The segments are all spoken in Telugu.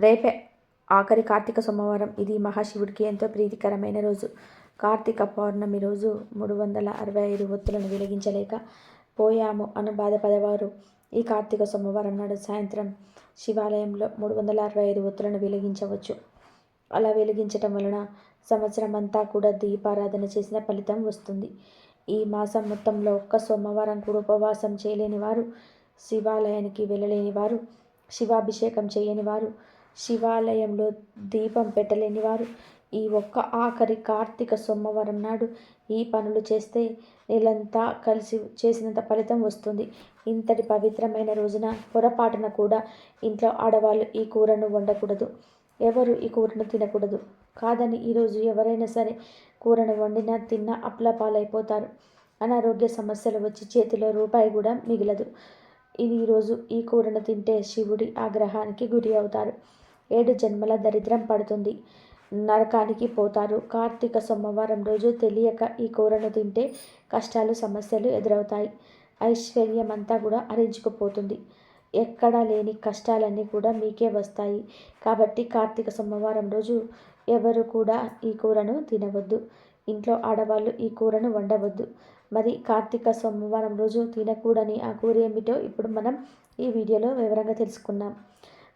రేపే ఆఖరి కార్తీక సోమవారం. ఇది మహాశివుడికి ఎంతో ప్రీతికరమైన రోజు. కార్తీక పౌర్ణమి రోజు మూడు వందల అరవై ఐదు ఒత్తులను వెలిగించలేక పోయాము అని బాధపడేవారు ఈ కార్తీక సోమవారం నాడు సాయంత్రం శివాలయంలో మూడు వందల అరవై ఐదు ఒత్తులను వెలిగించవచ్చు. అలా వెలిగించటం వలన సంవత్సరం అంతా కూడా దీపారాధన చేసిన ఫలితం వస్తుంది. ఈ మాసం మొత్తంలో ఒక్క సోమవారం కూడా ఉపవాసం చేయలేని వారు శివాలయానికి వెళ్ళలేని వారు శివాభిషేకం చేయని వారు శివాలయంలో దీపం పెట్టలేని వారు. ఈ ఒక్క ఆఖరి కార్తీక సోమవారం నాడు ఈ పనులు చేస్తే నెలంతా కలిసి చేసినంత ఫలితం వస్తుంది. ఇంతటి పవిత్రమైన రోజున పొరపాటున కూడా ఇంట్లో ఆడవాళ్ళు ఈ కూరను వండకూడదు. ఎవరు ఈ కూరను తినకూడదు. కాదని ఈరోజు ఎవరైనా సరే కూరను వండినా తిన్నా అప్లపాలైపోతారు అనారోగ్య సమస్యలు వచ్చి చేతిలో రూపాయి కూడా మిగలదు. ఇది ఈరోజు ఈ కూరను తింటే శివుడి ఆగ్రహానికి గురి అవుతారు. ఏడు జన్మల దరిద్రం పడుతుంది. నరకానికి పోతారు. కార్తీక సోమవారం రోజు తెలియక ఈ కూరను తింటే కష్టాలు సమస్యలు ఎదురవుతాయి. ఐశ్వర్యం అంతా కూడా అరించుకుపోతుంది. ఎక్కడా లేని కష్టాలన్నీ కూడా మీకే వస్తాయి. కాబట్టి కార్తీక సోమవారం రోజు ఎవరు కూడా ఈ కూరను తినవద్దు. ఇంట్లో ఆడవాళ్ళు ఈ కూరను వండవద్దు. మరి కార్తీక సోమవారం రోజు తినకూడని ఆ కూర ఏమిటో ఇప్పుడు మనం ఈ వీడియోలో వివరంగా తెలుసుకుందాం.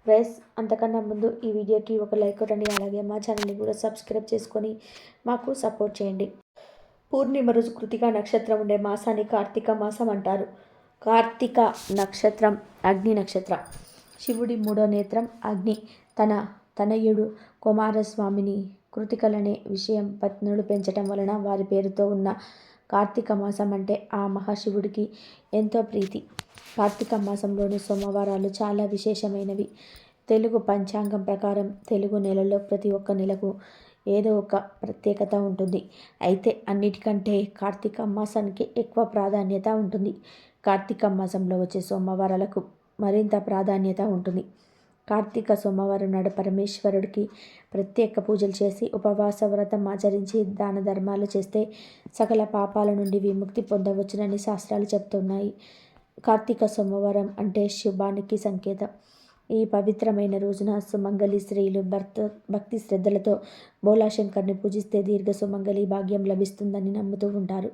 ప్రైస్ అంతకన్నా ముందు ఈ వీడియోకి ఒక లైక్ కొట్టండి అలాగే మా ఛానల్ని కూడా సబ్స్క్రైబ్ చేసుకొని మాకు సపోర్ట్ చేయండి. పూర్ణిమ రోజు కృతిక నక్షత్రం ఉండే మాసాన్ని కార్తీక మాసం అంటారు. కార్తీక నక్షత్రం అగ్ని నక్షత్రం. శివుడి మూడో నేత్రం అగ్ని. తన తనయుడు కుమారస్వామిని కృతికలనే విషయం పత్నులు పెంచటం వలన వారి పేరుతో ఉన్న కార్తీక మాసం అంటే ఆ మహాశివుడికి ఎంతో ప్రీతి. కార్తీక మాసంలోని సోమవారాలు చాలా విశేషమైనవి. తెలుగు పంచాంగం ప్రకారం తెలుగు నెలలో ప్రతి ఒక్క నెలకు ఏదో ఒక ప్రత్యేకత ఉంటుంది. అయితే అన్నిటికంటే కార్తీక మాసానికి ఎక్కువ ప్రాధాన్యత ఉంటుంది. కార్తీక మాసంలో వచ్చే సోమవారాలకు మరింత ప్రాధాన్యత ఉంటుంది. కార్తీక సోమవారం నాడు పరమేశ్వరుడికి ప్రత్యేక పూజలు చేసి ఉపవాస వ్రతం ఆచరించి దాన ధర్మాలు చేస్తే సకల పాపాల నుండి విముక్తి పొందవచ్చునని శాస్త్రాలు చెప్తున్నాయి. కార్తీక సోమవారం అంటే శుభానికి సంకేతం. ఈ పవిత్రమైన రోజున సుమంగళి స్త్రీలు భర్త భక్తి శ్రద్ధలతో బోలాశంకర్ని పూజిస్తే దీర్ఘ సుమంగళి భాగ్యం లభిస్తుందని నమ్ముతూ ఉంటారు.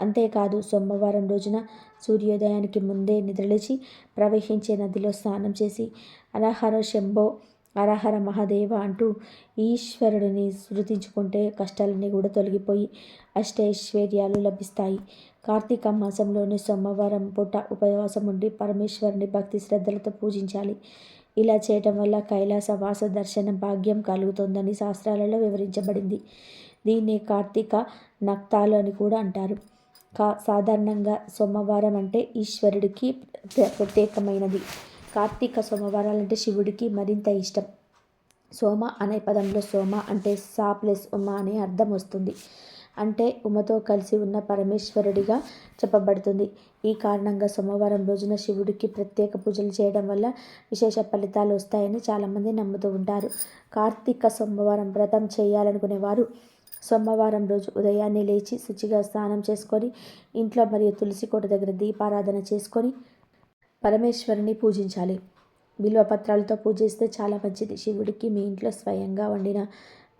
అంతేకాదు సోమవారం రోజున సూర్యోదయానికి ముందే నిద్రలేచి ప్రవహించే నదిలో స్నానం చేసి అరహర శంభో అరహర మహాదేవ అంటూ ఈశ్వరుడిని స్మృతించుకుంటే కష్టాలన్నీ కూడా తొలగిపోయి అష్టైశ్వర్యాలు లభిస్తాయి. కార్తీక మాసంలోని సోమవారం పూట ఉపవాసం ఉండి పరమేశ్వరుని భక్తి శ్రద్ధలతో పూజించాలి. ఇలా చేయటం వల్ల కైలాస వాస దర్శన భాగ్యం కలుగుతుందని శాస్త్రాలలో వివరించబడింది. దీన్ని కార్తీక నక్తాలు అని కూడా అంటారు. కా సాధారణంగా సోమవారం అంటే ఈశ్వరుడికి ప్రత్యేకమైనది. కార్తీక సోమవారాలంటే శివుడికి మరింత ఇష్టం. సోమ అనే పదంలో సోమ అంటే సా ప్లస్ ఉమ అనే అర్థం వస్తుంది. అంటే ఉమతో కలిసి ఉన్న పరమేశ్వరుడిగా చెప్పబడుతుంది. ఈ కారణంగా సోమవారం రోజున శివుడికి ప్రత్యేక పూజలు చేయడం వల్ల విశేష ఫలితాలు వస్తాయని చాలామంది నమ్ముతూ ఉంటారు. కార్తీక సోమవారం వ్రతం చేయాలనుకునేవారు సోమవారం రోజు ఉదయాన్నే లేచి శుచిగా స్నానం చేసుకొని ఇంట్లో మరియు తులసి కోట దగ్గర దీపారాధన చేసుకొని పరమేశ్వరుని పూజించాలి. విలువ పత్రాలతో పూజిస్తే చాలా మంచిది. శివుడికి మీ ఇంట్లో స్వయంగా వండిన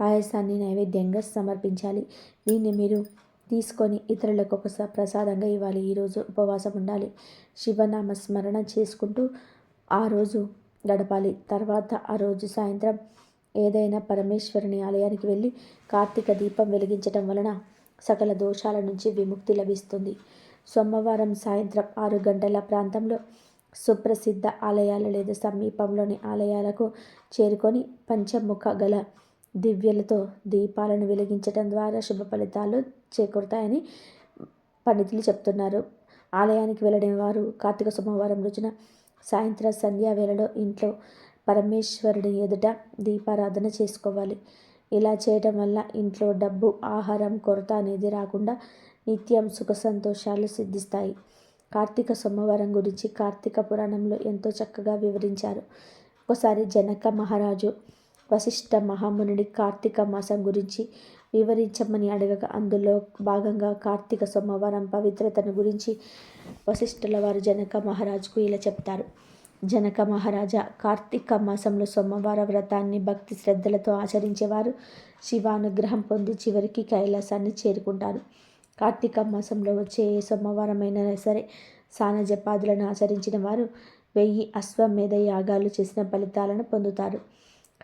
పాయసాన్ని నైవేద్యంగా సమర్పించాలి. దీన్ని మీరు తీసుకొని ఇతరులకు ఒక ప్రసాదంగా ఇవ్వాలి. ఈరోజు ఉపవాసం ఉండాలి. శివనామ స్మరణ చేసుకుంటూ ఆ రోజు గడపాలి. తర్వాత ఆ రోజు సాయంత్రం ఏదైనా పరమేశ్వరుని ఆలయానికి వెళ్ళి కార్తీక దీపం వెలిగించటం వలన సకల దోషాల నుంచి విముక్తి లభిస్తుంది. సోమవారం సాయంత్రం ఆరు గంటల ప్రాంతంలో సుప్రసిద్ధ ఆలయాలు లేదా సమీపంలోని ఆలయాలకు చేరుకొని పంచముఖ గల దివ్యలతో దీపాలను వెలిగించడం ద్వారా శుభ ఫలితాలు చేకూరుతాయని పండితులు చెప్తున్నారు. ఆలయానికి వెళ్ళడం వారు కార్తీక సోమవారం రోజున సాయంత్రం సంధ్యా వేళలో ఇంట్లో పరమేశ్వరుడి ఎదుట దీపారాధన చేసుకోవాలి. ఇలా చేయడం వల్ల ఇంట్లో డబ్బు ఆహారం కొరత అనేది రాకుండా నిత్యం సుఖ సంతోషాలు సిద్ధిస్తాయి. కార్తీక సోమవారం గురించి కార్తీక పురాణంలో ఎంతో చక్కగా వివరించారు. ఒకసారి జనక మహారాజు వశిష్ఠ మహామునుడి కార్తీక మాసం గురించి వివరించమని అడగగా అందులో భాగంగా కార్తీక సోమవారం పవిత్రతను గురించి వశిష్ఠుల వారు జనక మహారాజుకు ఇలా చెప్తారు. జనక మహారాజా కార్తీక మాసంలో సోమవార వ్రతాన్ని భక్తి శ్రద్ధలతో ఆచరించేవారు శివానుగ్రహం పొంది చివరికి కైలాసాన్ని చేరుకుంటారు. కార్తీక మాసంలో వచ్చే ఏ సోమవారమైనా సరే సాన జపాదులను ఆచరించిన వారు వెయ్యి అశ్వమేధ యాగాలు చేసిన ఫలితాలను పొందుతారు.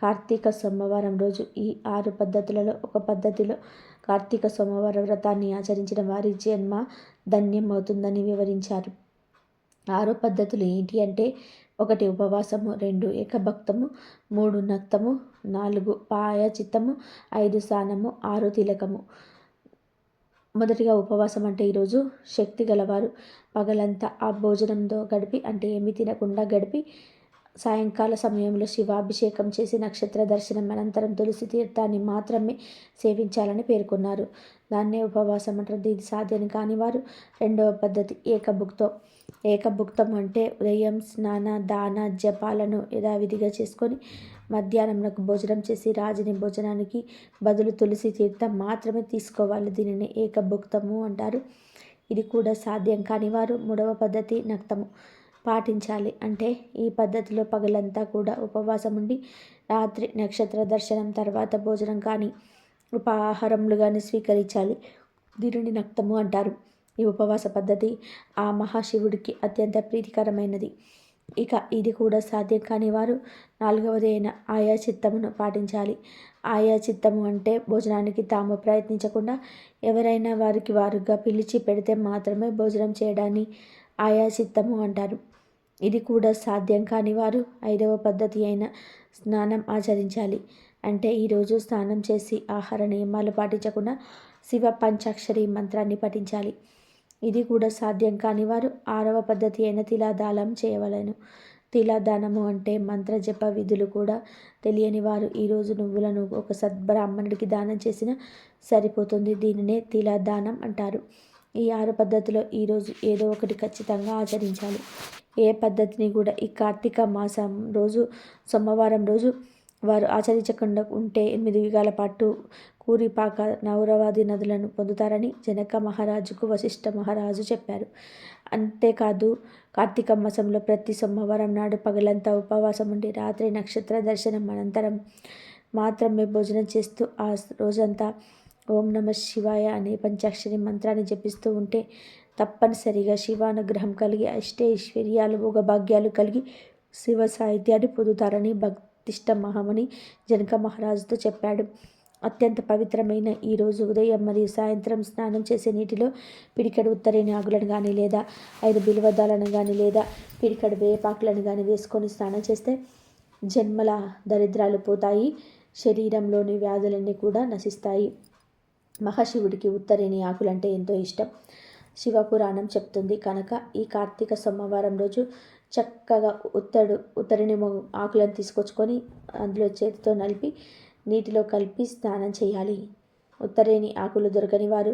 కార్తీక సోమవారం రోజు ఈ ఆరు పద్ధతులలో ఒక పద్ధతిలో కార్తీక సోమవారం వ్రతాన్ని ఆచరించిన వారి జన్మ ధన్యం అవుతుందని వివరించారు. ఆరు పద్ధతులు ఏంటి అంటే ఒకటి ఉపవాసము రెండు ఏకభక్తము మూడు నక్తము నాలుగు పాయచిత్తము ఐదు స్నానము ఆరు తిలకము. మొదటిగా ఉపవాసం అంటే ఈరోజు శక్తి గలవారు. పగలంతా ఆ భోజనంతో గడిపి అంటే ఏమి తినకుండా గడిపి సాయంకాల సమయంలో శివాభిషేకం చేసి నక్షత్ర దర్శనం అనంతరం తులసి తీర్థాన్ని మాత్రమే సేవించాలని పేర్కొన్నారు. దాన్నే ఉపవాసం అంటారు. ఇది సాధ్యం కాని వారు రెండవ పద్ధతి ఏకభుక్తం. ఏకభుక్తం అంటే ఉదయం స్నాన దాన జపాలను యథావిధిగా చేసుకొని మధ్యాహ్నంకు భోజనం చేసి రాజుని భోజనానికి బదులు తులసి తీర్థం మాత్రమే తీసుకోవాలి. దీనిని ఏకభుక్తము అంటారు. ఇది కూడా సాధ్యం కాని వారు మూడవ పద్ధతి నక్తము. పాటించాలి. అంటే ఈ పద్ధతిలో పగలంతా కూడా ఉపవాసం ఉండి రాత్రి నక్షత్ర దర్శనం తర్వాత భోజనం కానీ ఉపాహారములు కానీ స్వీకరించాలి. దీనిని నక్తము అంటారు. ఈ ఉపవాస పద్ధతి ఆ మహాశివుడికి అత్యంత ప్రీతికరమైనది. ఇక ఇది కూడా సాధ్యం కాని వారు నాలుగవది అయిన ఆయా చిత్తమును పాటించాలి. ఆయా చిత్తము అంటే భోజనానికి తాము ప్రయత్నించకుండా ఎవరైనా వారికి వారుగా పిలిచి పెడితే మాత్రమే భోజనం చేయడాన్ని ఆయా చిత్తము అంటారు. ఇది కూడా సాధ్యం కాని వారు ఐదవ పద్ధతి అయిన స్నానం ఆచరించాలి. అంటే ఈరోజు స్నానం చేసి ఆహార నియమాలు పాటించకుండా శివ పంచాక్షరి మంత్రాన్ని పఠించాలి. ఇది కూడా సాధ్యం కాని వారు ఆరవ పద్ధతి అయిన తిలాదానం చేయవలను. తిలాదానము అంటే మంత్ర జప విధులు కూడా తెలియని వారు ఈరోజు నువ్వులను ఒక సద్బ్రాహ్మణుడికి దానం చేసిన సరిపోతుంది దీనినే తిలాదానం అంటారు. ఈ ఆరు పద్ధతిలో ఈరోజు ఏదో ఒకటి ఖచ్చితంగా ఆచరించాలి. ఏ పద్ధతిని కూడా ఈ కార్తీక మాసం రోజు సోమవారం రోజు వారు ఆచరించకుండా ఉంటే ఎనిమిది యుగాల పాటు కూరిపాక నౌరవాది నదులను పొందుతారని జనక మహారాజుకు వశిష్ఠ మహారాజు చెప్పారు. అంతేకాదు కార్తీక మాసంలో ప్రతి సోమవారం నాడు పగలంతా ఉపవాసం ఉండి రాత్రి నక్షత్ర దర్శనం అనంతరం మాత్రమే భోజనం చేస్తూ ఆ రోజంతా ఓం నమ శివాయ అనే పంచాక్షరి మంత్రాన్ని జపిస్తూ ఉంటే తప్పనిసరిగా శివానుగ్రహం కలిగి అష్టైశ్వర్యాలు భోగభాగ్యాలు కలిగి శివ సాహిత్యాన్ని పొందుతారని భక్తిష్ట మహామణి జనక మహారాజుతో చెప్పాడు. అత్యంత పవిత్రమైన ఈరోజు ఉదయం మరియు సాయంత్రం స్నానం చేసే నీటిలో పిడికడు ఉత్తరేని ఆకులను కానీ లేదా ఐదు బిలువదాలను కానీ లేదా పిడికడు వేపాకులను కానీ వేసుకొని స్నానం చేస్తే జన్మల దరిద్రాలు పోతాయి శరీరంలోని వ్యాధులన్నీ కూడా నశిస్తాయి. మహాశివుడికి ఉత్తరేని ఆకులంటే ఎంతో ఇష్టం. శివపురాణం చెప్తుంది. కనుక ఈ కార్తీక సోమవారం రోజు చక్కగా ఉత్తడు ఉత్తరిని ఆకులను తీసుకొచ్చుకొని అందులో చేతితో నలిపి నీటిలో కలిపి స్నానం చేయాలి. ఉత్తరేని ఆకులు దొరకని వారు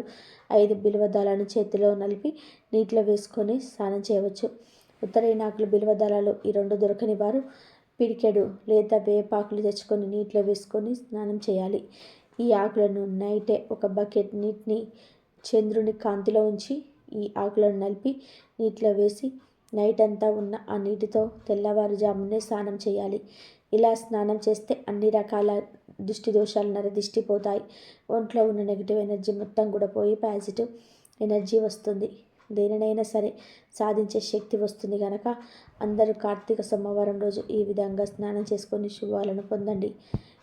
ఐదు బిలువదాలను చేతిలో నలిపి నీటిలో వేసుకొని స్నానం చేయవచ్చు. ఉత్తరేని ఆకులు బిలువదళాలు ఈ రెండు దొరకని వారు పిడికెడు లేదా వేపాకులు తెచ్చుకొని నీటిలో వేసుకొని స్నానం చేయాలి. ఈ ఆకులను నైటే ఒక బకెట్ నీటిని చంద్రుని కాంతిలో ఉంచి ఈ ఆకులను నలిపి నీటిలో వేసి నైట్ అంతా ఉన్న ఆ నీటితో తెల్లవారుజామునే స్నానం చేయాలి. ఇలా స్నానం చేస్తే అన్ని రకాల దృష్టి దోషాలు నరదిష్టి పోతాయి ఒంట్లో ఉన్న నెగిటివ్ ఎనర్జీ మొత్తం కూడా పోయి పాజిటివ్ ఎనర్జీ వస్తుంది. దేనినైనా సరే సాధించే శక్తి వస్తుంది కనుక అందరూ కార్తీక సోమవారం రోజు ఈ విధంగా స్నానం చేసుకొని శుభాలను పొందండి.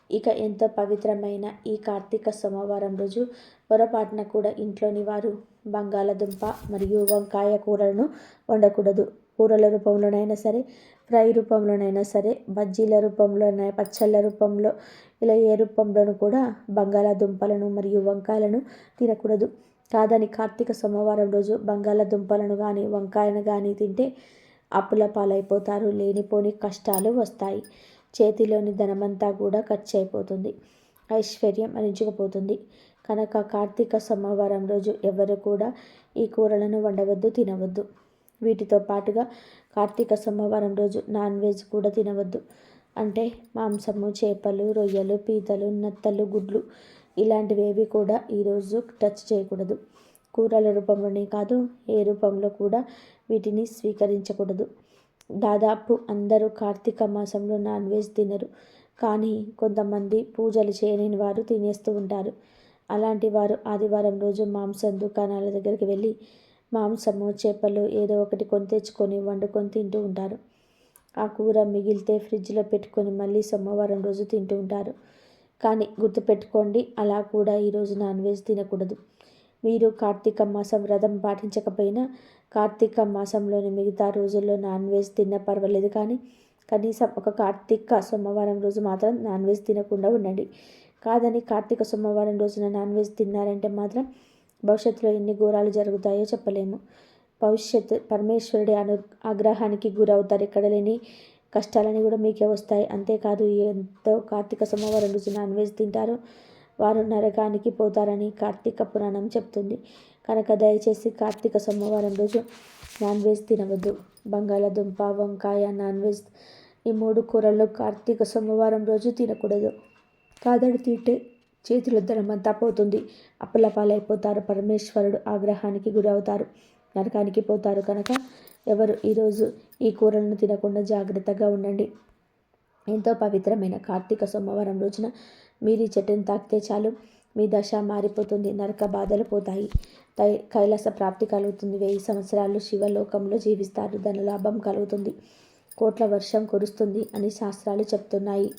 ఇక ఎంతో పవిత్రమైన ఈ కార్తీక సోమవారం రోజు పొరపాటున కూడా ఇంట్లోని వారు బంగాళదుంప మరియు వంకాయ కూరలను వండకూడదు. కూరల రూపంలోనైనా సరే ఫ్రై రూపంలోనైనా సరే బజ్జీల రూపంలోనైనా పచ్చళ్ళ రూపంలో ఇలా ఏ రూపంలోనూ కూడా బంగాళాదుంపలను మరియు వంకాయలను తినకూడదు. కాదని కార్తీక సోమవారం రోజు బంగాళాదుంపలను కానీ వంకాయను కానీ తింటే అప్పుల పాలైపోతారు. లేనిపోని కష్టాలు వస్తాయి. చేతిలోని ధనమంతా కూడా ఖర్చు అయిపోతుంది ఐశ్వర్యం అరించుకుపోతుంది కనుక కార్తీక సోమవారం రోజు ఎవరు కూడా ఈ కూరలను వండవద్దు తినవద్దు. వీటితో పాటుగా కార్తీక సోమవారం రోజు నాన్ వెజ్ కూడా తినవద్దు. అంటే మాంసము చేపలు రొయ్యలు పీతలు నత్తలు గుడ్లు ఇలాంటివేవి కూడా ఈరోజు టచ్ చేయకూడదు. కూరల రూపంలోనే కాదు ఏ రూపంలో కూడా వీటిని స్వీకరించకూడదు. దాదాపు అందరూ కార్తీక మాసంలో నాన్ వెజ్ తినరు. కానీ కొంతమంది పూజలు చేయని వారు తినేస్తూ ఉంటారు. అలాంటి వారు ఆదివారం రోజు మాంసం దుకాణాల దగ్గరికి వెళ్ళి మాంసము చేపలు ఏదో ఒకటి కొని తెచ్చుకొని వండుకొని తింటూ ఉంటారు. ఆ కూర మిగిలితే ఫ్రిడ్జ్లో పెట్టుకొని మళ్ళీ సోమవారం రోజు తింటూ ఉంటారు. కానీ గుర్తుపెట్టుకోండి అలా కూడా ఈరోజు నాన్ వెజ్ తినకూడదు. మీరు కార్తీక మాసం వ్రతం పాటించకపోయినా కార్తీక మాసంలోని మిగతా రోజుల్లో నాన్ వెజ్ తిన్న పర్వాలేదు కానీ కనీసం ఒక కార్తీక సోమవారం రోజు మాత్రం నాన్ వెజ్ తినకుండా ఉండండి. కాదని కార్తీక సోమవారం రోజున నాన్ వెజ్ తిన్నారంటే మాత్రం భవిష్యత్తులో ఎన్ని ఘోరాలు జరుగుతాయో చెప్పలేము. భవిష్యత్తు పరమేశ్వరుడి అను ఆగ్రహానికి గురవుతారు. ఎక్కడ లేని కష్టాలని కూడా మీకే వస్తాయి. అంతేకాదు ఎంతో కార్తీక సోమవారం రోజు నాన్ వెజ్ తింటారు. వారు నరకానికి పోతారని కార్తీక పురాణం చెప్తుంది. కనుక దయచేసి కార్తీక సోమవారం రోజు నాన్ వెజ్ తినవద్దు. బంగాళాదుంప వంకాయ నాన్ వెజ్ ఈ మూడు కూరల్లో కార్తీక సోమవారం రోజు తినకూడదు. కాదడి తింటే చేతుల ధనమంతా పోతుంది. అప్పలపాలైపోతారు పరమేశ్వరుడు ఆగ్రహానికి గురవుతారు. నరకానికి పోతారు కనుక ఎవరు ఈరోజు ఈ కూరలను తినకుండా జాగ్రత్తగా ఉండండి. ఎంతో పవిత్రమైన కార్తీక సోమవారం రోజున మీరు ఈ చెట్టును తాకితే చాలు. మీ దశ మారిపోతుంది. నరక బాధలు పోతాయి. తై కైలాస ప్రాప్తి కలుగుతుంది. వెయ్యి సంవత్సరాలు శివలోకంలో జీవిస్తారు. ధనలాభం కలుగుతుంది. కోట్ల వర్షం కురుస్తుంది అని శాస్త్రాలు చెప్తున్నాయి.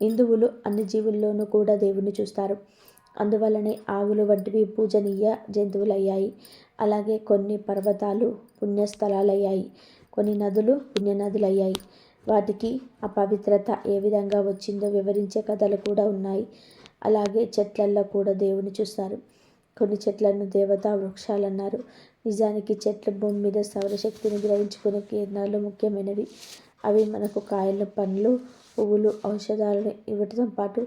హిందువులు అన్ని జీవుల్లోనూ కూడా దేవుణ్ణి చూస్తారు. అందువలనే ఆవులు వంటివి పూజనీయ జంతువులయ్యాయి. అలాగే కొన్ని పర్వతాలు పుణ్యస్థలాలయ్యాయి. కొన్ని నదులు పుణ్యనదులయ్యాయి. వాటికి అపవిత్రత ఏ విధంగా వచ్చిందో వివరించే కథలు కూడా ఉన్నాయి. అలాగే చెట్లల్లో కూడా దేవుని చూస్తారు. కొన్ని చెట్లను దేవతా వృక్షాలు అన్నారు నిజానికి చెట్లు భూమి మీద సౌరశక్తిని గ్రహించుకునే కిరణాలు ముఖ్యమైనవి. అవి మనకు కాయలు పండ్లు పువ్వులు ఔషధాలను ఇవ్వటంతో పాటు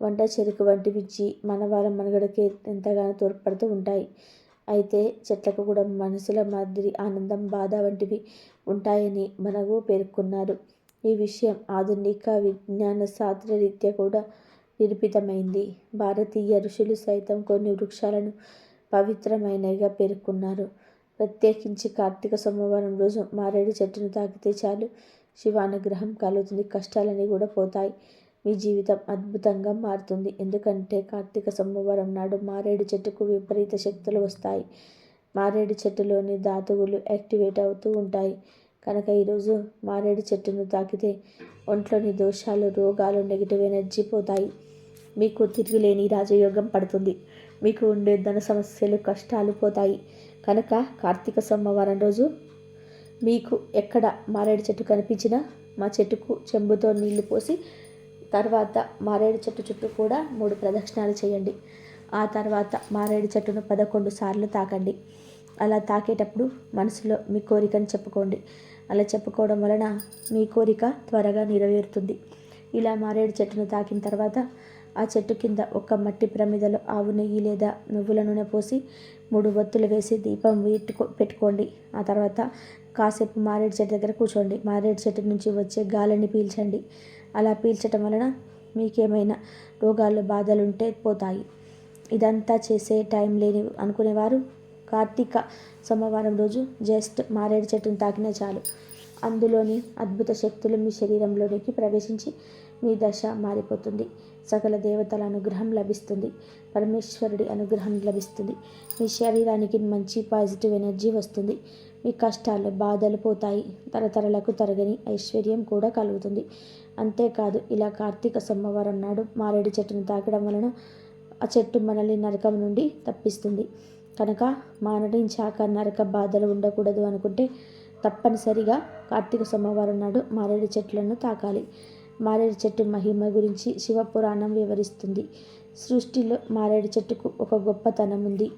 వంట చెరుకు వంటివి ఇచ్చి మనవాళ్ళ మనుగడకి ఎంతగానో తోడ్పడుతూ ఉంటాయి. అయితే చెట్లకు కూడా మనసుల మాదిరి ఆనందం బాధ వంటివి ఉంటాయని మనకు పేర్కొన్నారు. ఈ విషయం ఆధునిక విజ్ఞాన శాస్త్ర రీత్యా కూడా నిరూపితమైంది. భారతీయ ఋషులు సైతం కొన్ని వృక్షాలను పవిత్రమైనవిగా పేర్కొన్నారు. ప్రత్యేకించి కార్తీక సోమవారం రోజు మారేడు చెట్టును తాకితే చాలు. శివానుగ్రహం కలుగుతుంది. కష్టాలన్నీ కూడా పోతాయి. మీ జీవితం అద్భుతంగా మారుతుంది. ఎందుకంటే కార్తీక సోమవారం నాడు మారేడు చెట్టుకు విపరీత శక్తులు వస్తాయి. మారేడు చెట్టులోని ధాతువులు యాక్టివేట్ అవుతూ ఉంటాయి. కనుక ఈరోజు మారేడు చెట్టును తాకితే ఒంట్లోని దోషాలు రోగాలు నెగిటివ్ ఎనర్జీ పోతాయి. మీకు తిరుగులేని రాజయోగం పడుతుంది. మీకు ఉండే ధన సమస్యలు కష్టాలు పోతాయి. కనుక కార్తీక సోమవారం రోజు మీకు ఎక్కడ మారేడు చెట్టు కనిపించినా మా చెట్టుకు చెంబుతో నీళ్ళు పోసి తర్వాత మారేడు చెట్టు చుట్టూ కూడా మూడు ప్రదక్షిణాలు చేయండి. ఆ తర్వాత మారేడు చెట్టును పదకొండు సార్లు తాకండి. అలా తాకేటప్పుడు మనసులో మీ కోరికను చెప్పుకోండి. అలా చెప్పుకోవడం వలన మీ కోరిక త్వరగా నెరవేరుతుంది. ఇలా మారేడు చెట్టును తాకిన తర్వాత ఆ చెట్టు కింద ఒక మట్టి ప్రమిదలో ఆవు నెయ్యి లేదా నువ్వుల నూనె పోసి మూడు వత్తులు వేసి దీపం పెట్టుకో పెట్టుకోండి. ఆ తర్వాత కాసేపు మారేడు చెట్టు దగ్గర కూర్చోండి. మారేడు చెట్టు నుంచి వచ్చే గాలిని పీల్చండి. అలా పీల్చటం వలన మీకేమైనా రోగాలు బాధలు ఉంటే పోతాయి. ఇదంతా చేసే టైం లేని అనుకునేవారు. కార్తీక సోమవారం రోజు జస్ట్ మారేడు చెట్టును తాకినా చాలు. అందులోని అద్భుత శక్తులు మీ శరీరంలోనికి ప్రవేశించి మీ దశ మారిపోతుంది. సకల దేవతల అనుగ్రహం లభిస్తుంది. పరమేశ్వరుడి అనుగ్రహం లభిస్తుంది. మీ శరీరానికి మంచి పాజిటివ్ ఎనర్జీ వస్తుంది. మీ కష్టాలు బాధలు పోతాయి. తరతరలకు తరగని ఐశ్వర్యం కూడా కలుగుతుంది. అంతేకాదు ఇలా కార్తీక సోమవారం నాడు మారేడు చెట్టును తాకడం వలన ఆ చెట్టు మనల్ని నరకం నుండి తప్పిస్తుంది. కనుక మానడించాక నరక బాధలు ఉండకూడదు అనుకుంటే తప్పనిసరిగా కార్తీక సోమవారం నాడు మారేడు చెట్లను తాకాలి. మారేడు చెట్టు మహిమ గురించి శివపురాణం వివరిస్తుంది. సృష్టిలో మారేడు చెట్టుకు ఒక గొప్పతనం ఉంది.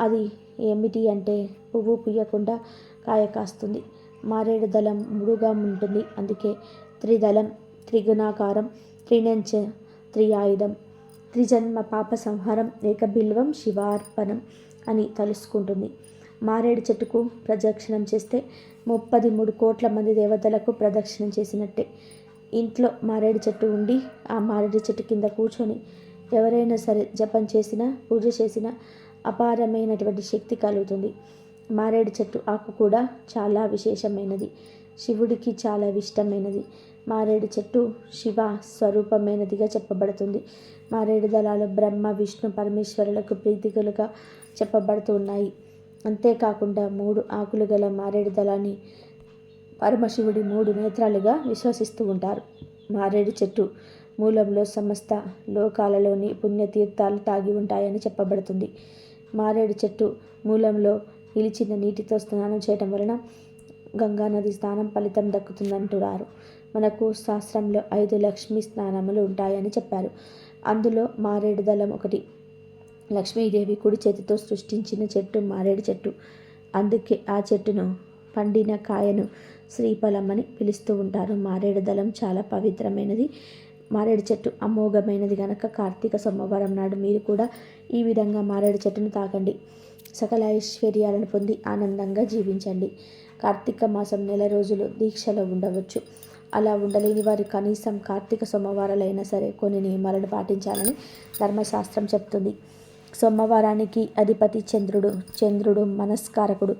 అది ఏమిటి అంటే పువ్వు పూయకుండా కాయ కాస్తుంది. మారేడు దళం ముడుగా ఉంటుంది. అందుకే త్రిదళం త్రిగుణాకారం త్రినంచ త్రియాయుధం త్రిజన్మ పాప సంహారం ఏకబిల్వం శివార్పణం అని తలుసుకుంటుంది. మారేడు చెట్టుకు ప్రదక్షిణం చేస్తే ముప్పది మూడు కోట్ల మంది దేవతలకు ప్రదక్షిణం చేసినట్టే. ఇంట్లో మారేడు చెట్టు ఉండి ఆ మారేడు చెట్టు కింద కూర్చొని ఎవరైనా సరే జపం చేసినా పూజ చేసినా అపారమైనటువంటి శక్తి కలుగుతుంది. మారేడు చెట్టు ఆకు కూడా చాలా విశేషమైనది. శివుడికి చాలా ఇష్టమైనది. మారేడు చెట్టు శివ స్వరూపమైనదిగా చెప్పబడుతుంది. మారేడు దళాలు బ్రహ్మ విష్ణు పరమేశ్వరులకు ప్రీతికలుగా చెప్పబడుతూ ఉన్నాయి అంతేకాకుండా మూడు ఆకులు గల మారేడు దళాన్ని పరమశివుడి మూడు నేత్రాలుగా విశ్వసిస్తూ ఉంటారు. మారేడు చెట్టు మూలంలో సమస్త లోకాలలోని పుణ్యతీర్థాలు తాగి ఉంటాయని చెప్పబడుతుంది. మారేడు చెట్టు మూలంలో నిలిచిన నీటితో స్నానం చేయటం వలన గంగానది స్నానం ఫలితం దక్కుతుందంటున్నారు. మనకు శాస్త్రంలో ఐదు లక్ష్మీ స్నానములు ఉంటాయని చెప్పారు. అందులో మారేడు దళం ఒకటి. లక్ష్మీదేవి కుడి చేతితో సృష్టించిన చెట్టు మారేడు చెట్టు. అందుకే ఆ చెట్టును పండిన కాయను శ్రీఫలం అని పిలుస్తూ ఉంటారు. మారేడు దళం చాలా పవిత్రమైనది. మారేడు చెట్టు అమోఘమైనది గనక కార్తీక సోమవారం నాడు మీరు కూడా ఈ విధంగా మారేడు చెట్టును తాకండి సకల ఐశ్వర్యాలను పొంది ఆనందంగా జీవించండి. కార్తీక మాసం నెల రోజులు దీక్షలో ఉండవచ్చు. అలా ఉండలేని వారు కనీసం కార్తీక సోమవారాలైనా సరే కొన్ని నియమాలను పాటించాలని ధర్మశాస్త్రం చెప్తుంది. సోమవారానికి అధిపతి చంద్రుడు చంద్రుడు మనస్కారకుడు.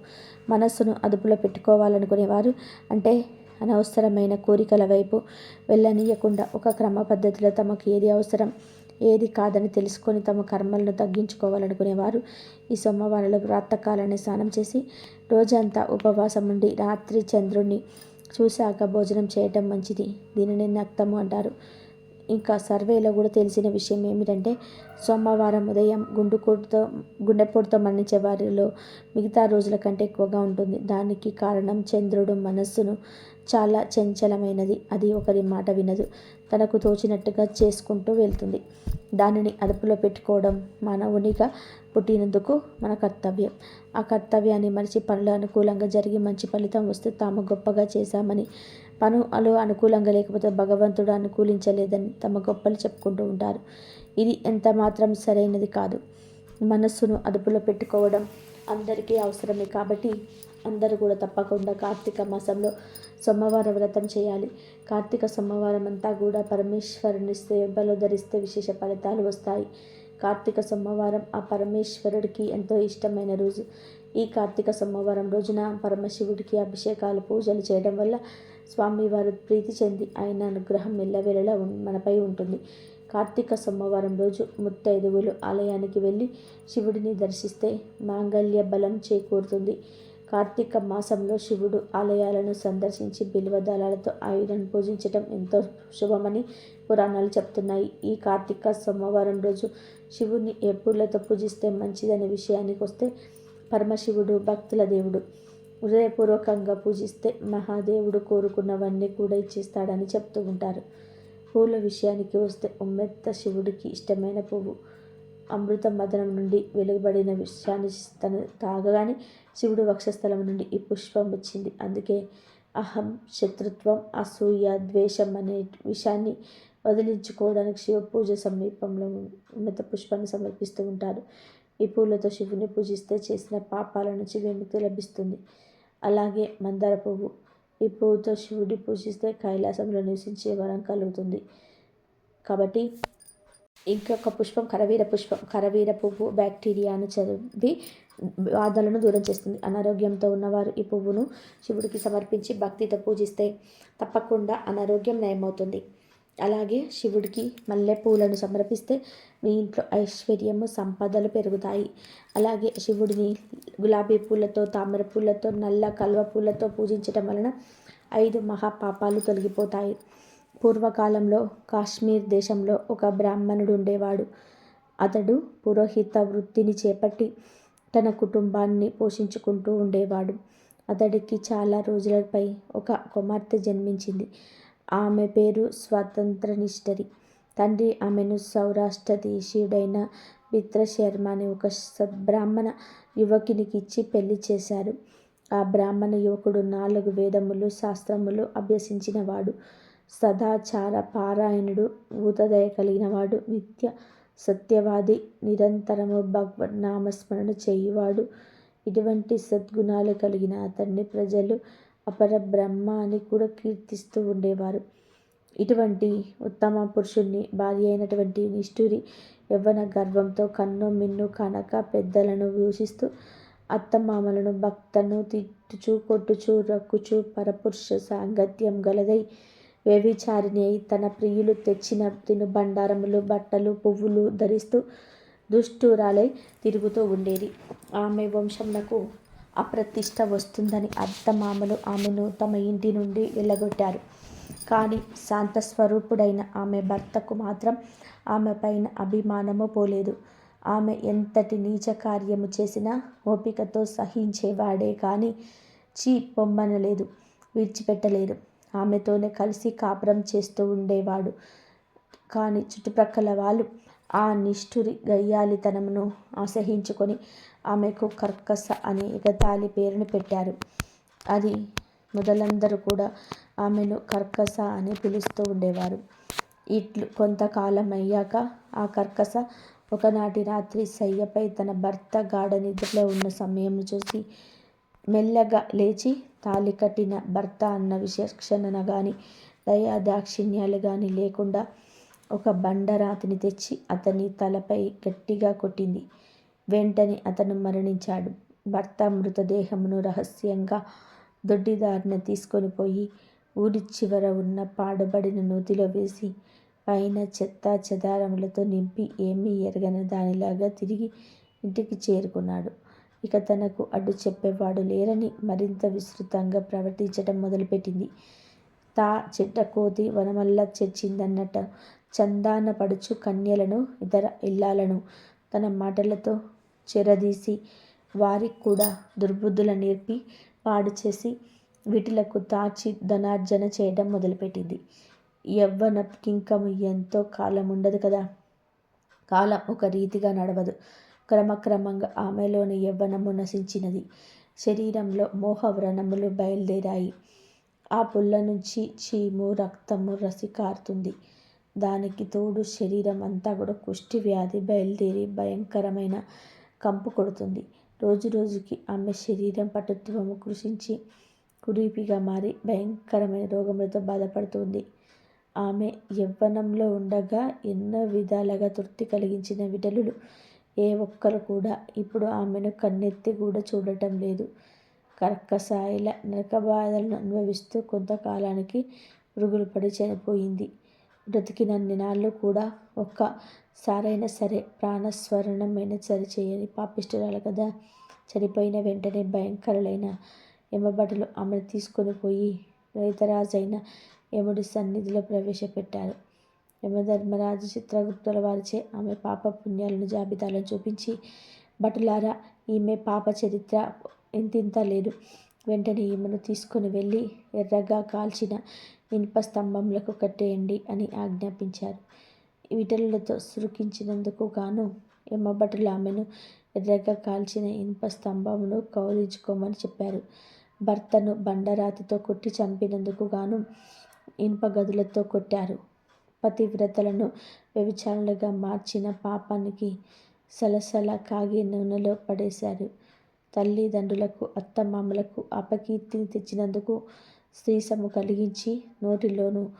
మనస్సును అదుపులో పెట్టుకోవాలనుకునేవారు అంటే అనవసరమైన కోరికల వైపు వెళ్ళనీయకుండా ఒక క్రమ పద్ధతిలో తమకు ఏది అవసరం ఏది కాదని తెలుసుకొని తమ కర్మలను తగ్గించుకోవాలనుకునేవారు. ఈ సోమవారంలో ప్రాతకాలాన్ని స్నానం చేసి రోజంతా ఉపవాసం ఉండి రాత్రి చంద్రుణ్ణి చూశాక భోజనం చేయటం మంచిది. దీనిని నక్తము అంటారు. ఇంకా సర్వేలో కూడా తెలిసిన విషయం ఏమిటంటే సోమవారం ఉదయం గుండెపోటుతో గుండెపోటుతో మరణించే వారిలో మిగతా రోజుల కంటే ఎక్కువగా ఉంటుంది. దానికి కారణం చంద్రుడు మనస్సును చాలా చంచలమైనది. అది ఒకరి మాట వినదు. తనకు తోచినట్టుగా చేసుకుంటూ వెళ్తుంది. దానిని అదుపులో పెట్టుకోవడం మానవునిగా పుట్టినందుకు మన కర్తవ్యం. ఆ కర్తవ్యాన్ని మరిచి పనులు అనుకూలంగా జరిగి మంచి ఫలితం వస్తే తాము గొప్పగా చేశామని పనులు అనుకూలంగా లేకపోతే భగవంతుడు అనుకూలించలేదని తమ గొప్పలు చెప్పుకుంటూ ఉంటారు. ఇది ఎంత మాత్రం సరైనది కాదు. మనస్సును అదుపులో పెట్టుకోవడం అందరికీ అవసరమే కాబట్టి అందరూ కూడా తప్పకుండా కార్తీక మాసంలో సోమవార వ్రతం చేయాలి. కార్తీక సోమవారం అంతా కూడా పరమేశ్వరుని సేవలో ధరిస్తే విశేష ఫలితాలు వస్తాయి. కార్తీక సోమవారం ఆ పరమేశ్వరుడికి ఎంతో ఇష్టమైన రోజు. ఈ కార్తీక సోమవారం రోజున పరమశివుడికి అభిషేకాలు పూజలు చేయడం వల్ల స్వామివారు ప్రీతి చెంది ఆయన అనుగ్రహం మెల్లవేళలా మనపై ఉంటుంది. కార్తీక సోమవారం రోజు ముత్తైదువులు ఆలయానికి వెళ్ళి శివుడిని దర్శిస్తే మాంగళ్య బలం చేకూరుతుంది. కార్తీక మాసంలో శివుడు ఆలయాలను సందర్శించి బిల్వదళాలతో ఆయుధను పూజించడం ఎంతో శుభమని పురాణాలు చెప్తున్నాయి. ఈ కార్తీక సోమవారం రోజు శివుని ఎప్పులతో పూజిస్తే మంచిదనే విషయానికి వస్తే పరమశివుడు భక్తుల దేవుడు. హృదయపూర్వకంగా పూజిస్తే మహాదేవుడు కోరుకున్నవన్నీ కూడా ఇచ్చేస్తాడని చెప్తూ ఉంటారు. పూల విషయానికి వస్తే ఉమ్మెత్త శివుడికి ఇష్టమైన పువ్వు. అమృత మదనం నుండి వెలువబడిన విషయాన్ని తను తాగగానే శివుడు వక్షస్థలం నుండి ఈ పుష్పం వచ్చింది. అందుకే అహం శత్రుత్వం అసూయ ద్వేషం అనే విషయాన్ని వదిలించుకోవడానికి శివ పూజ సమీపంలో ఉన్నత పుష్పాన్ని సమర్పిస్తూ ఉంటారు. ఈ పూలతో శివుని పూజిస్తే చేసిన పాపాల నుంచి విముక్తి లభిస్తుంది. అలాగే మందార పువ్వు. ఈ పువ్వుతో శివుడి పూజిస్తే కైలాసంలో నివసించే వరం కలుగుతుంది. కాబట్టి ఇంకొక పుష్పం కరవీర పుష్పం కరవీర పువ్వు బ్యాక్టీరియాను చదివి బాధలను దూరం చేస్తుంది. అనారోగ్యంతో ఉన్నవారు ఈ పువ్వును శివుడికి సమర్పించి భక్తితో పూజిస్తే తప్పకుండా అనారోగ్యం నయమవుతుంది. అలాగే శివుడికి మల్లె పూలను సమర్పిస్తే మీ ఇంట్లో ఐశ్వర్యము సంపదలు పెరుగుతాయి. అలాగే శివుడిని గులాబీ పూలతో తామర పూలతో నల్ల కల్వ పూలతో పూజించటం వలన ఐదు మహాపాపాలు తొలగిపోతాయి. పూర్వకాలంలో కాశ్మీర్ దేశంలో ఒక బ్రాహ్మణుడు ఉండేవాడు. అతడు పురోహిత వృత్తిని చేపట్టి తన కుటుంబాన్ని పోషించుకుంటూ ఉండేవాడు. అతడికి చాలా రోజులపై ఒక కుమార్తె జన్మించింది. ఆమె పేరు స్వాతంత్రనిష్టరి తండ్రి ఆమెను సౌరాష్ట్ర దేశీయుడైన మిత్రశర్మ అనే ఒక సద్బ్రాహ్మణ యువకునికి ఇచ్చి పెళ్ళి చేశారు. ఆ బ్రాహ్మణ యువకుడు నాలుగు వేదములు శాస్త్రములు అభ్యసించినవాడు. సదాచార పారాయణుడు భూతదయ కలిగినవాడు నిత్య సత్యవాది నిరంతరము భగవన్ నామస్మరణ చేయువాడు. ఇటువంటి సద్గుణాలు కలిగిన అతన్ని ప్రజలు అపర బ్రహ్మ అని కూడా కీర్తిస్తూ ఉండేవారు. ఇటువంటి ఉత్తమ పురుషుణ్ణి భార్య అయినటువంటి నిష్ఠురి యవ్వన గర్వంతో కన్ను మిన్ను కనక పెద్దలను దూషిస్తూ అత్తమామలను భక్తను తిట్టుచు కొట్టుచు రక్కుచు పరపురుష సాంగత్యం గలదై వ్యభిచారిణి అయి తన ప్రియులు తెచ్చిన తినుబండారములు బట్టలు పువ్వులు ధరిస్తూ దుష్టురాలై తిరుగుతూ ఉండేది. ఆమె వంశంనకు అప్రతిష్ట వస్తుందని అత్తమామలు ఆమెను తమ ఇంటి నుండి వెళ్ళగొట్టారు. కానీ శాంతస్వరూపుడైన ఆమె భర్తకు మాత్రం ఆమె పైన అభిమానము పోలేదు. ఆమె ఎంతటి నీచ కార్యము చేసినా ఓపికతో సహించేవాడే కానీ చీ పొమ్మనలేదు విడిచిపెట్టలేదు. ఆమెతోనే కలిసి కాపురం చేస్తూ ఉండేవాడు. కానీ చుట్టుప్రక్కల వాళ్ళు ఆ నిష్ఠురి గయ్యాలితనమును అసహించుకొని ఆమెకు కర్కస అనే ఎగతాళి పేరును పెట్టారు. అది మొదలందరూ కూడా ఆమెను కర్కస అని పిలుస్తూ ఉండేవారు. ఇట్లు కొంతకాలం అయ్యాక ఆ కర్కస ఒకనాటి రాత్రి సయ్యపై తన భర్త గాఢ నిద్రలో ఉన్న సమయం చూసి మెల్లగా లేచి తాళి కట్టిన భర్త అన్న విశేషణ కానీ దయా దాక్షిణ్యాలు కానీ లేకుండా ఒక బండరాతిని తెచ్చి అతని తలపై గట్టిగా కొట్టింది. వెంటనే అతను మరణించాడు. భర్త మృతదేహమును రహస్యంగా దొడ్డిదారిన తీసుకొని పోయి ఊరి చివర ఉన్న పాడబడిన నూతిలో వేసి పైన చెత్త చెదారములతో నింపి ఏమీ ఎరగని దానిలాగా తిరిగి ఇంటికి చేరుకున్నాడు. ఇక తనకు అడ్డు చెప్పేవాడు లేరని మరింత విస్తృతంగా ప్రవర్తించటం మొదలుపెట్టింది. తా చెట్ట కోతి వనమల్లా చచ్చిందన్నట్ట చందాన పడుచు కన్యలను ఇతర ఇల్లాలను తన మాటలతో చెరదీసి వారికి కూడా దుర్బుద్ధుల నేర్పి పాడు చేసి వీటిలకు తాచి ధనార్జన చేయడం మొదలుపెట్టింది. యవ్వన కింకము ఎంతో కాలం ఉండదు కదా? కాలం ఒక రీతిగా నడవదు. క్రమక్రమంగా ఆమెలోని యవ్వనము నశించినది. శరీరంలో మోహవ్రణములు బయలుదేరాయి. ఆ పుల్ల నుంచి చీము రక్తము రసి కారుతుంది దానికి తోడు శరీరం అంతా కూడా కుష్టి వ్యాధి బయలుదేరి భయంకరమైన కంపు కొడుతుంది. రోజు రోజుకి ఆమె శరీరం పటుత్వము కృషించి కురీపిగా మారి భయంకరమైన రోగములతో బాధపడుతుంది. ఆమె యవ్వనంలో ఉండగా ఎన్నో విధాలుగా తృప్తి కలిగించిన విటలులు ఏ ఒక్కరు కూడా ఇప్పుడు ఆమెను కన్నెత్తి కూడా చూడటం లేదు. కర్కసాయిల నరకబాధలను అనుభవిస్తూ కొంతకాలానికి పురుగులు పడి చనిపోయింది. బ్రతికినన్ని నాళ్ళు కూడా ఒక్కసారైనా సరే ప్రాణస్వరణమైన సరి చేయని పాపిష్టురాలు కదా. చనిపోయిన వెంటనే భయంకరులైన యమభటులు ఆమెను తీసుకొని పోయి రైతరాజైన యముడి సన్నిధిలో ప్రవేశపెట్టారు. యమధర్మరాజు చిత్రగుప్తుల వారిచే ఆమె పాప పుణ్యాలను జాబితాలను చూపించి భటులారా ఈమె పాప చరిత్ర ఇంతింత లేదు. వెంటనే ఈమెను తీసుకుని వెళ్ళి ఎర్రగా కాల్చిన ఇనుప స్తంభములకు కట్టేయండి అని ఆజ్ఞాపించారు. విటలతో సురికించినందుకు గాను యమభటులు ఆమెను ఎర్రగా కాల్చిన ఇనుప స్తంభమును కౌలించుకోమని చెప్పారు. భర్తను బండరాతితో కొట్టి చంపినందుకు గాను ఇనుప గదులతో కొట్టారు. పతివ్రతలను వ్యభిచారులుగా మార్చిన పాపానికి సలసల కాగి నూనెలో పడేశారు. తల్లిదండ్రులకు అత్తమామలకు అపకీర్తిని తెచ్చినందుకు శ్రీసము కలిగించి నోటిలోను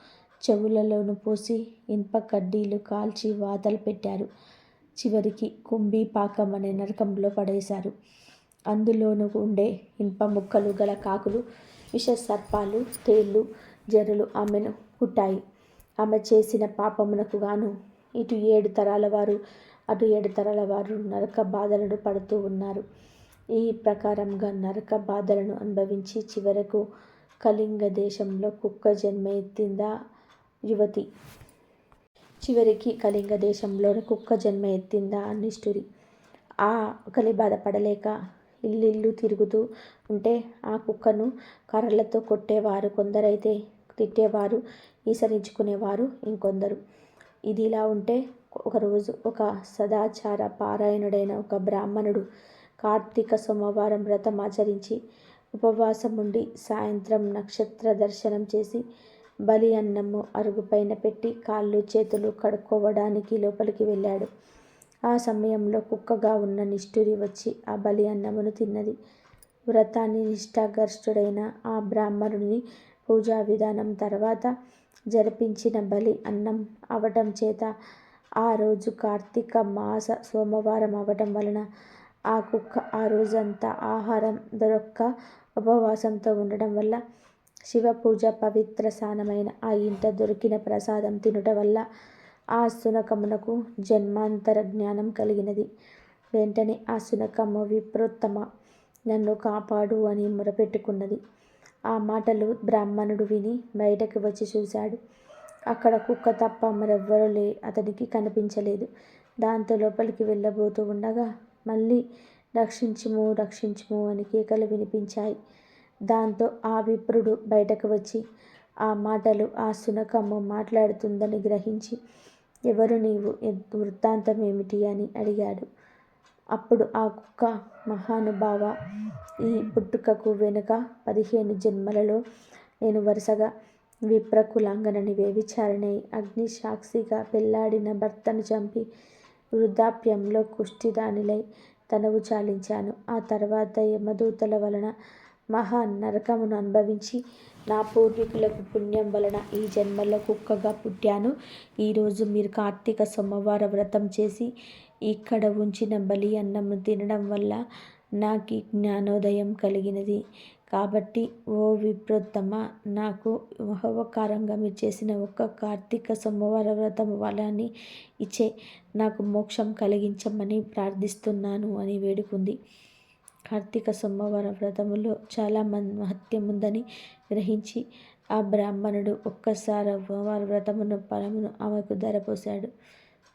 చెవులలోను పోసి ఇనుప కడ్డీలు కాల్చి వాతలు పెట్టారు. చివరికి కుంభీపాకం అనే నరకంలో పడేశారు. అందులోనూ ఉండే ఇనుప ముక్కలు గల కాకులు విష సర్పాలు తేళ్ళు జరులు ఆమెను పుట్టాయి. ఆమె చేసిన పాపమునకు గాను ఇటు ఏడు తరాల వారు అటు ఏడు తరాల వారు నరక బాధలను పడుతూ ఉన్నారు. ఈ ప్రకారంగా నరక బాధలను అనుభవించి చివరకు కళింగ దేశంలో కుక్క జన్మ ఎత్తిందా యువతి? చివరికి కళింగ దేశంలోని కుక్క జన్మ ఎత్తిందా నిష్ఠురి ఆ కలి బాధపడలేక ఇల్లిల్లు తిరుగుతూ ఉంటే ఆ కుక్కను కర్రలతో కొట్టేవారు కొందరైతే తిట్టేవారు ఈసరించుకునేవారు ఇంకొందరు. ఇదిలా ఉంటే ఒకరోజు ఒక సదాచార పారాయణుడైన ఒక బ్రాహ్మణుడు కార్తీక సోమవారం వ్రతం ఆచరించి ఉపవాసం ఉండి సాయంత్రం నక్షత్ర దర్శనం చేసి బలి అన్నము అరుగుపైన పెట్టి కాళ్ళు చేతులు కడుక్కోవడానికి లోపలికి వెళ్ళాడు. ఆ సమయంలో కుక్కగా ఉన్న నిష్ఠురి వచ్చి ఆ బలి అన్నమును తిన్నది. వ్రతాన్ని నిష్ఠాగరిష్ఠుడైన ఆ బ్రాహ్మణుని పూజా విధానం తర్వాత జరిపించిన బలి అన్నం అవటం చేత ఆ రోజు కార్తీక మాస సోమవారం అవటం వలన ఆ కుక్క ఆ రోజంతా ఆహారం దొరక్క ఉపవాసంతో ఉండడం వల్ల శివ పూజ పవిత్ర స్నానమైన ఆ ఇంట దొరికిన ప్రసాదం తినుట వల్ల ఆ సునకమునకు జన్మాంతర జ్ఞానం కలిగినది. వెంటనే ఆ సునకము విప్రోత్తమ నన్ను కాపాడు అని మొరపెట్టుకున్నది. ఆ మాటలు బ్రాహ్మణుడు విని బయటకు వచ్చి చూశాడు. అక్కడ కుక్క తప్ప మరెవ్వరూ లే అతనికి కనిపించలేదు. దాంతో లోపలికి వెళ్ళబోతూ ఉండగా మళ్ళీ రక్షించుము రక్షించుము అని కేకలు వినిపించాయి. దాంతో ఆ విప్రుడు బయటకు వచ్చి ఆ మాటలు ఆ సునకమ్మ మాట్లాడుతుందని గ్రహించి ఎవరు నీవు? వృత్తాంతం ఏమిటి అని అడిగాడు. అప్పుడు ఆ కుక్క మహానుభావ ఈ పుట్టుకకు వెనుక పదిహేను జన్మలలో నేను వరుసగా విప్రకులాంగనని వేవిచారణై అగ్ని సాక్షిగా పెళ్ళాడిన భర్తను చంపి వృద్ధాప్యంలో కుష్టిదానిలై తనవు చాలించాను. ఆ తర్వాత యమదూతల వలన మహా నరకమును అనుభవించి నా పూర్వీకులకు పుణ్యం వలన ఈ జన్మలో కుక్కగా పుట్టాను. ఈరోజు మీరు కార్తీక సోమవార వ్రతం చేసి ఇక్కడ ఉంచిన బలి అన్నము తినడం వల్ల నాకు జ్ఞానోదయం కలిగినది. కాబట్టి ఓ విప్రోత్తమ నాకు మహోపకారంగా మీరు చేసిన ఒక్క కార్తీక సోమవార వ్రతం వలని ఇచ్చే నాకు మోక్షం కలిగించమని ప్రార్థిస్తున్నాను అని వేడుకుంది. కార్తీక సోమవార వ్రతములో చాలా మహత్యం ఉందని గ్రహించి ఆ బ్రాహ్మణుడు ఒక్కసారి సోమవార వ్రతమును ఫలమును ఆమెకు ధరపోశాడు.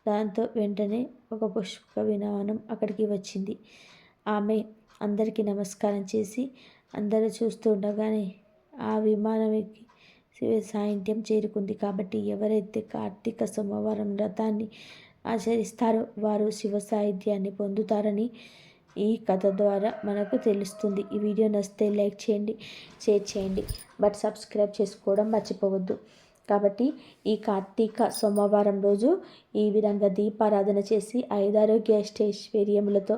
దాంతో వెంటనే ఒక పుష్ప విమానం అక్కడికి వచ్చింది. ఆమె అందరికీ నమస్కారం చేసి అందరూ చూస్తూ ఉండగానే ఆ విమానానికి శివ సాహిత్యం చేరుకుంది. కాబట్టి ఎవరైతే కార్తీక సోమవారం వ్రతాన్ని ఆచరిస్తారో వారు శివ సాహిత్యాన్ని పొందుతారని ఈ కథ ద్వారా మనకు తెలుస్తుంది. ఈ వీడియో నచ్చితే లైక్ చేయండి షేర్ చేయండి బట్ సబ్స్క్రైబ్ చేసుకోవడం మర్చిపోవద్దు. కాబట్టి ఈ కార్తీక సోమవారం రోజు ఈ విధంగా దీపారాధన చేసి ఐదారోగ్య ఐష్టైశ్వర్యములతో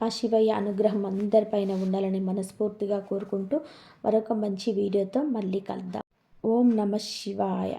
ఆ శివయ్య అనుగ్రహం అందరిపైన ఉండాలని మనస్ఫూర్తిగా కోరుకుంటూ మరొక మంచి వీడియోతో మళ్ళీ కలుద్దాం. ఓం నమ శివాయ.